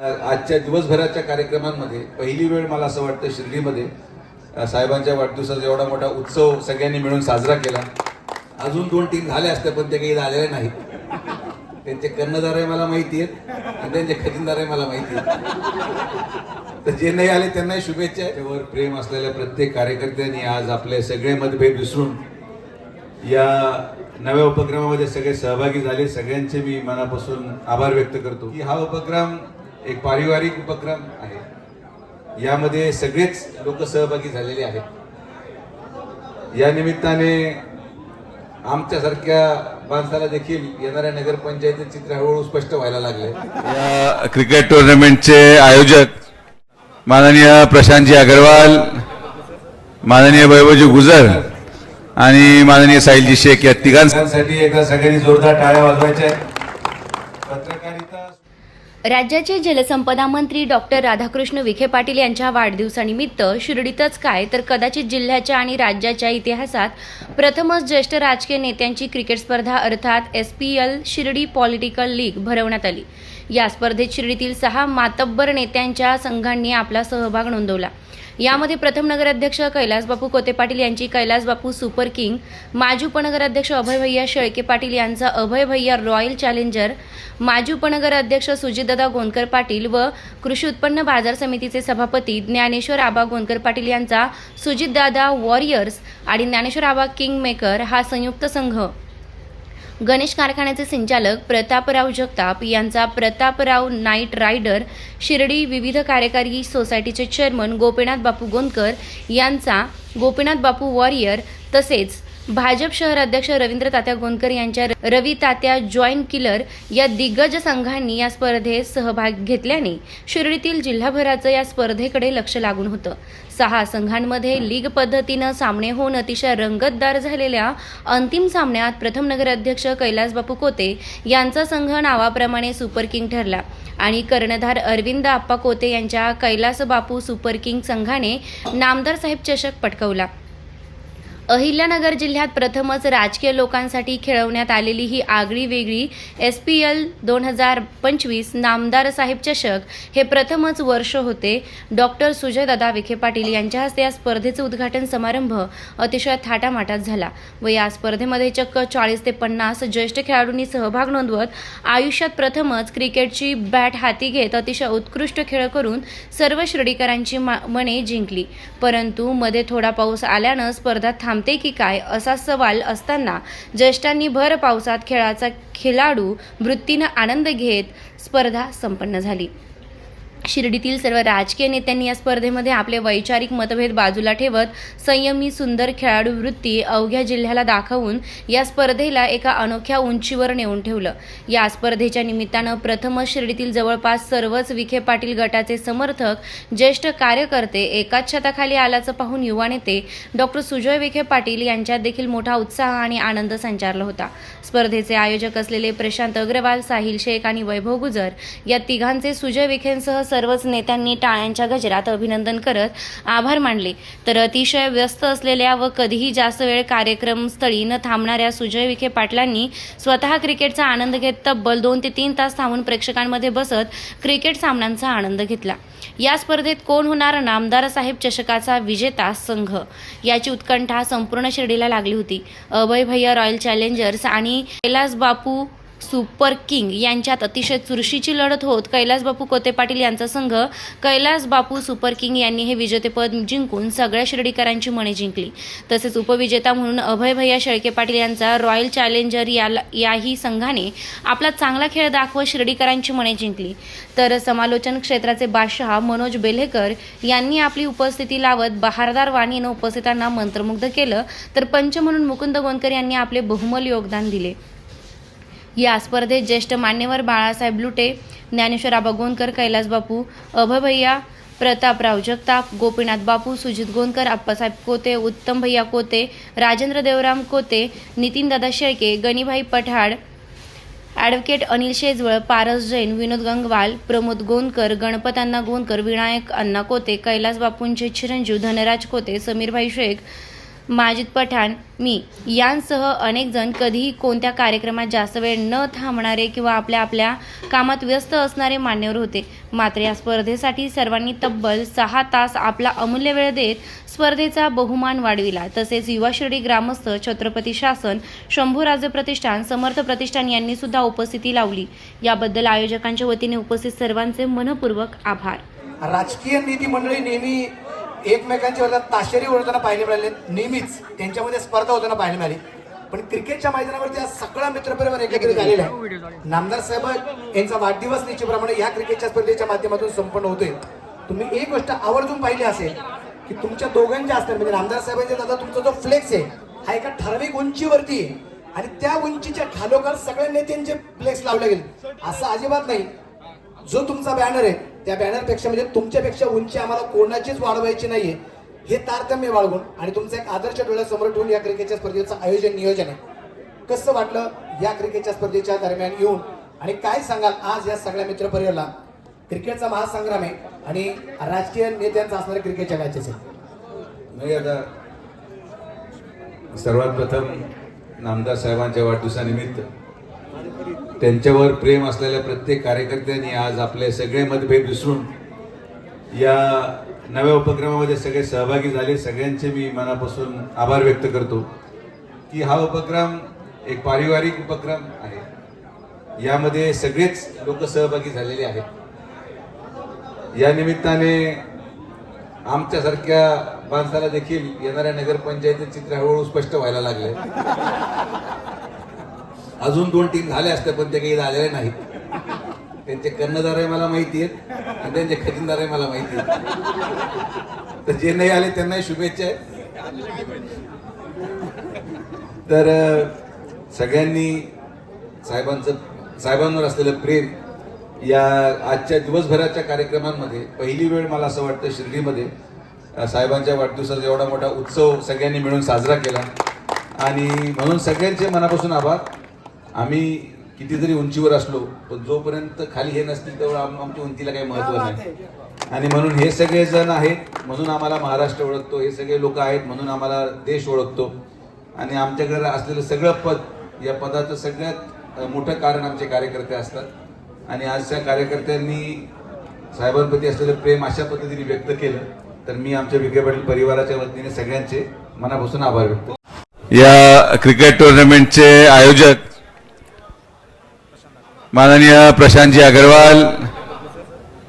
आजच्या दिवसभराच्या कार्यक्रमांमध्ये पहिली वेळ मला असं वाटतं शिर्डीमध्ये साहेबांच्या वाढदिवसाचा एवढा मोठा उत्सव सगळ्यांनी मिळून साजरा केला. अजून दोन टीम झाल्या असत्या पण ते काही आलेले नाहीत. त्यांचे कर्णधारही मला माहिती आहेत आणि त्यांचे खजिनदारही मला माहिती आहेत. तर जे नाही आले त्यांनाही शुभेच्छा त्यावर प्रेम असलेल्या प्रत्येक कार्यकर्त्यांनी आज आपले सगळे मतभेद विसरून या नव्या उपक्रमामध्ये सगळे सहभागी झाले. सगळ्यांचे मी मनापासून आभार व्यक्त करतो की हा उपक्रम एक पारिवारिक उपक्रम आहे. यामध्ये सगळेच लोक सहभागी झालेले आहेत. या निमित्ताने आमच्यासारख्या माणसाला देखील येणाऱ्या नगरपंचायतीत चित्र हळूहळू स्पष्ट व्हायला लागले. या क्रिकेट टुर्नामेंटचे आयोजक माननीय प्रशांतजी अग्रवाल माननीय वैभवजी गुजर आणि माननीय साहिलजी शेख या तिघांसाठी साठी एकदा सगळ्यांनी जोरदार टाळ्या वाजवायच्या. पत्रकारिता राज्याचे जलसंपदा मंत्री डॉक्टर राधाकृष्ण विखे पाटील यांच्या वाढदिवसानिमित्त शिर्डीतच काय तर कदाचित जिल्ह्याच्या आणि राज्याच्या इतिहासात प्रथमच ज्येष्ठ राजकीय नेत्यांची क्रिकेट स्पर्धा अर्थात S P L Shirdi political league भरवण्यात आली. या स्पर्धेत शिर्डीतील सहा मातब्बर नेत्यांच्या संघांनी आपला सहभाग नोंदवला. यामध्ये प्रथम नगराध्यक्ष कैलासबापू कोते पाटील यांची कैलासबापू सुपर किंग माजी उपनगराध्यक्ष अभय भैया शेळके पाटील यांचा अभय भैया रॉयल चॅलेंजर माजी उपनगराध्यक्ष सुजितदादा गोंदकर पाटील व कृषी उत्पन्न बाजार समितीचे सभापती ज्ञानेश्वर आबा गोंदकर पाटील यांचा सुजितदादा वॉरियर्स आणि ज्ञानेश्वर आबा किंग मेकर हा संयुक्त संघ. गणेश कारखान्याचे संचालक प्रतापराव जगताप यांचा प्रतापराव नाईट रायडर शिर्डी विविध कार्यकारी सोसायटीचे चेअरमन गोपीनाथ बापू गोंदकर यांचा गोपीनाथ बापू वॉरियर तसेच भाजप शहर अध्यक्ष रवींद्र तात्या गोंदकर यांच्या रवी तात्या जॉईंट किलर या दिग्गज संघांनी या स्पर्धेत सहभाग घेतल्याने शिर्डीतील जिल्हाभराचं या स्पर्धेकडे लक्ष लागून होतं. सहा संघांमध्ये लीग पद्धतीनं सामने होऊन अतिशय रंगतदार झालेल्या अंतिम सामन्यात प्रथम नगराध्यक्ष कैलासबापू कोते यांचा संघ नावाप्रमाणे सुपर किंग ठरला आणि कर्णधार अरविंद आप्पा कोते यांच्या कैलासबापू सुपर किंग संघाने नामदार साहेब चषक पटकवला. अहिल्यानगर जिल्ह्यात प्रथमच राजकीय लोकांसाठी खेळवण्यात आलेली ही आगळी वेगळी एस पी एल दोन हजार पंचवीस नामदार साहेब चषक हे प्रथमच वर्ष होते. डॉक्टर सुजयदादा विखे पाटील यांच्या हस्ते या स्पर्धेचं उद्घाटन समारंभ अतिशय थाटामाटात झाला व या स्पर्धेमध्ये चक्क चाळीस ते पन्नास ज्येष्ठ खेळाडूंनी सहभाग नोंदवत आयुष्यात प्रथमच क्रिकेटची बॅट हाती घेत अतिशय उत्कृष्ट खेळ करून सर्व श्रेडीकरांची मा- मने जिंकली. परंतु मध्ये थोडा पाऊस आल्यानं स्पर्धा थांब थांबते की काय असा सवाल असताना ज्येष्ठांनी भर पावसात खेळाचा खेळाडू वृत्तीनं आनंद घेत स्पर्धा संपन्न झाली. शिर्डीतील सर्व राजकीय नेत्यांनी या स्पर्धेमध्ये आपले वैचारिक मतभेद बाजूला ठेवत संयमी सुंदर खेळाडू वृत्ती अवघ्या जिल्ह्याला दाखवून या स्पर्धेला एका अनोख्या उंचीवर नेऊन ठेवलं. या स्पर्धेच्या निमित्तानं प्रथमच शिर्डीतील जवळपास सर्वच विखे पाटील गटाचे समर्थक ज्येष्ठ कार्यकर्ते एकाच छताखाली आल्याचं पाहून युवा नेते डॉक्टर सुजय विखे पाटील यांच्यात देखील मोठा उत्साह आणि आनंद संचारला होता. स्पर्धेचे आयोजक असलेले प्रशांत अग्रवाल साहिल शेख आणि वैभव गुजर या तिघांचे सुजय विखेंसह सर्वच नेत्यांनी टाळ्यांच्या गजरात अभिनंदन करत आभार मानले. तर अतिशय व्यस्त असलेल्या व कधीही जास्त वेळ कार्यक्रमस्थळी न थांबणाऱ्या सुजय विखे पाटलांनी स्वतः क्रिकेटचा आनंद घेत तब्बल दोन ते तीन तास थांबून प्रेक्षकांमध्ये बसत क्रिकेट सामन्यांचा आनंद घेतला. या स्पर्धेत कोण होणार? नामदार साहेब चषकाचा विजेता संघ. याची उत्कंठा संपूर्ण शिर्डीला लागली होती. अभय भैया रॉयल चॅलेंजर्स आणि कैलास बापू सुपर किंग यांच्यात अतिशय चुरशीची लढत होत. कैलास बापू कोते पाटील यांचा संघ कैलास बापू सुपर किंग यांनी हे विजेतेपद जिंकून सगळ्या शिर्डीकरांची मने जिंकली. तसेच उपविजेता म्हणून अभय भैया शेळके पाटील यांचा रॉयल चॅलेंजर याला याही संघाने आपला चांगला खेळ दाखवत शिर्डीकरांची मने जिंकली. तर समालोचन क्षेत्राचे बादशहा मनोज बेल्हेकर यांनी आपली उपस्थिती लावत बहारदार वाणीनं उपस्थितांना मंत्रमुग्ध केलं. तर पंच म्हणून मुकुंद गोंदकर यांनी आपले बहुमल योगदान दिले. या स्पर्धेत ज्येष्ठ मान्यवर बाळासाहेब लुटे ज्ञानेश्वर आबा गोंदकर कैलास बापू अभय भैया प्रतापराव जगताप गोपीनाथ बापू सुजित गोंदकर आप्पासाहेब कोते उत्तम भैया कोते राजेंद्र देवराम कोते नितीनदादा शेळके गणिभाई पठाड ॲडव्होकेट अनिल शेजवळ पारस जैन विनोद गंगवाल प्रमोद गोंदकर गणपत अण्णा गोंदकर विनायक अण्णा कोते कैलास बापूंचे चिरंजीव धनराज कोते समीरभाई शेख माजिद पठाण मी यांसह अनेक जण कधीही कोणत्या कार्यक्रमात जास्त वेळ न थांबणारे किंवा आपल्या आपल्या कामात व्यस्त असणारे मान्यवर होते. मात्र या स्पर्धेसाठी सर्वांनी तब्बल सहा तास आपला अमूल्य वेळ देत स्पर्धेचा बहुमान वाढविला. तसेच युवा शिर्डी ग्रामस्थ छत्रपती शासन शंभूराजे प्रतिष्ठान समर्थ प्रतिष्ठान यांनी सुद्धा उपस्थिती लावली. याबद्दल आयोजकांच्या वतीने उपस्थित सर्वांचे मनपूर्वक आभार. राजकीय नीती मंडळी नेहमी एकमेकांच्या विरोधात ताशेरी ओढताना पाहायला मिळाले नेहमीच त्यांच्यामध्ये स्पर्धा होताना पाहायला मिळाली. पण क्रिकेटच्या मैदानावरती आज सगळा मित्रपरिवार एकत्रित झालेला आहे. नामदार साहेब यांचा वाढदिवस निश्चितप्रमाणे या क्रिकेटच्या स्पर्धेच्या माध्यमातून संपन्न होतोय. तुम्ही एक गोष्ट आवर्जून पाहिली असेल की तुमच्या दोघांच्या असतात म्हणजे नामदार साहेबांच्या दादा तुमचा जो फ्लेक्स आहे हा एका ठराविक उंचीवरती आहे. आणि त्या उंचीच्या खालोखाल सगळ्या नेत्यांचे फ्लेक्स लावले गेले. असं अजिबात नाही. जो तुमचा बॅनर आहे त्या बॅनरपेक्षा म्हणजे तुमच्यापेक्षा उंची आम्हाला कोणाचीच वाढवायची नाहीये. हे तारतम्य बाळगून आणि तुमचा एक आदर्श डोळ्यासमोर ठेवून या क्रिकेटच्या स्पर्धेचं आयोजन नियोजन आहे. कसं वाटलं या क्रिकेटच्या स्पर्धेच्या दरम्यान येऊन? आणि काय सांगाल आज या सगळ्या मित्रपरिवारला? क्रिकेटचा महासंग्राम आहे आणि राजकीय नेत्यांचा असणारे क्रिकेटच्या मॅचेस आहे आता सर्वात प्रथम नामदार साहेबांच्या वाढदिवसानिमित्त त्यांच्यावर प्रेम असलेल्या प्रत्येक कार्यकर्त्यांनी आज आपले सगळे मतभेद विसरून या नव्या उपक्रमामध्ये सगळे सहभागी झाले. सगळ्यांचे मी मनापासून आभार व्यक्त करतो की हा उपक्रम एक पारिवारिक उपक्रम आहे. यामध्ये सगळेच लोक सहभागी झालेले आहेत. या निमित्ताने आमच्यासारख्या माणसाला देखील येणाऱ्या नगरपंचायतीचे चित्र हळूहळू स्पष्ट व्हायला लागले. अजून दोन टीम झाल्या असत्या पण ते काही झालेले नाहीत. त्यांचे कर्णधारही मला माहिती आहेत आणि त्यांचे खजिनदारही मला माहिती आहेत. तर जे नाही आले त्यांनाही शुभेच्छा आहेत तर सगळ्यांनी साहेबांचं साहेबांवर असलेलं प्रेम या आजच्या दिवसभराच्या कार्यक्रमांमध्ये पहिली वेळ मला असं वाटतं शिर्डीमध्ये साहेबांच्या वाढदिवसाचा एवढा मोठा उत्सव सगळ्यांनी मिळून साजरा केला. आणि म्हणून सगळ्यांचे मनापासून आभार. आम्ही किती जरी उंचीवर असलो पण जोपर्यंत खाली हे नसतील तेवढं आम- आमच्या उंचीला काही महत्त्व नाही. आणि म्हणून हे सगळे जण आहेत म्हणून आम्हाला महाराष्ट्र ओळखतो. हे सगळे लोक आहेत म्हणून आम्हाला देश ओळखतो. आणि आमच्याकडे असलेलं सगळं पद या पदाचं सगळ्यात मोठं कारण आमचे कार्यकर्ते असतात. आणि आजच्या कार्यकर्त्यांनी साहेबांप्रती असलेलं प्रेम अशा पद्धतीने व्यक्त केलं तर मी आमच्या विखे पाटील परिवाराच्या वतीने सगळ्यांचे मनापासून आभार व्यक्त करतो. या क्रिकेट टुर्नामेंटचे आयोजक माननीय प्रशांतजी अग्रवाल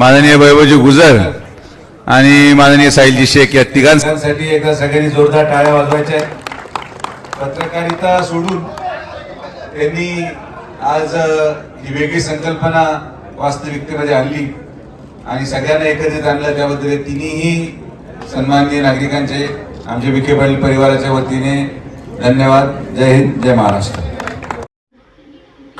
माननीय वैभवजी गुजर आणि माननीय साहिलजी शेख या तिघांसाठी एकदा सगळ्यांनी जोरदार टाळ्या वाजवायच्या पत्रकारिता सोडून त्यांनी आज ही वेगळी संकल्पना वास्तविकतेमध्ये आणली आणि सगळ्यांना एकत्रित आणलं. त्याबद्दल तिन्ही सन्माननीय नागरिकांचे आमचे विखे पाटील परिवाराच्या वतीने धन्यवाद. जय हिंद जय महाराष्ट्र.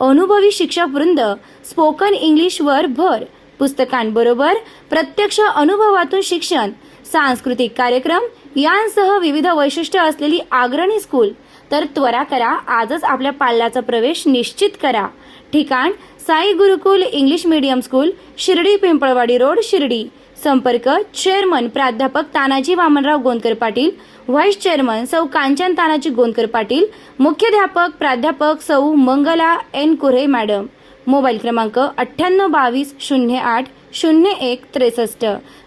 अनुभवी शिक्षक वृंद स्पोकन इंग्लिशवर भर. पुस्तकांबरोबर प्रत्यक्ष अनुभवातून शिक्षण सांस्कृतिक कार्यक्रम यांसह विविध वैशिष्ट्य असलेली अग्रणी स्कूल तर त्वरा करा आजच आपल्या पाल्याचा प्रवेश निश्चित करा. ठिकाण Sai Gurukul English medium school Shirdi Pimpalwadi road Shirdi. संपर्क चेअरमन प्राध्यापक तानाजी वामनराव गोंदकर पाटील व्हाईस चेअरमन सौ कांचन तानाजी गोंदकर पाटील मुख्याध्यापक प्राध्यापक सौ Mangala N Kure madam. Mobile क्रमांक अठ्ठ्याण्णव बावीस शून्य आठ शून्य एक त्रेसष्ट.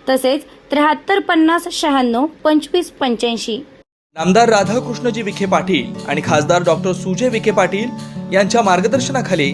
तसेच त्र्याहत्तर पन्नास शहाण्णव पंचवीस पंच्याऐंशी. नामदार राधाकृष्णजी विखे पाटील आणि खासदार डॉक्टर सुजय विखे पाटील यांच्या मार्गदर्शनाखाली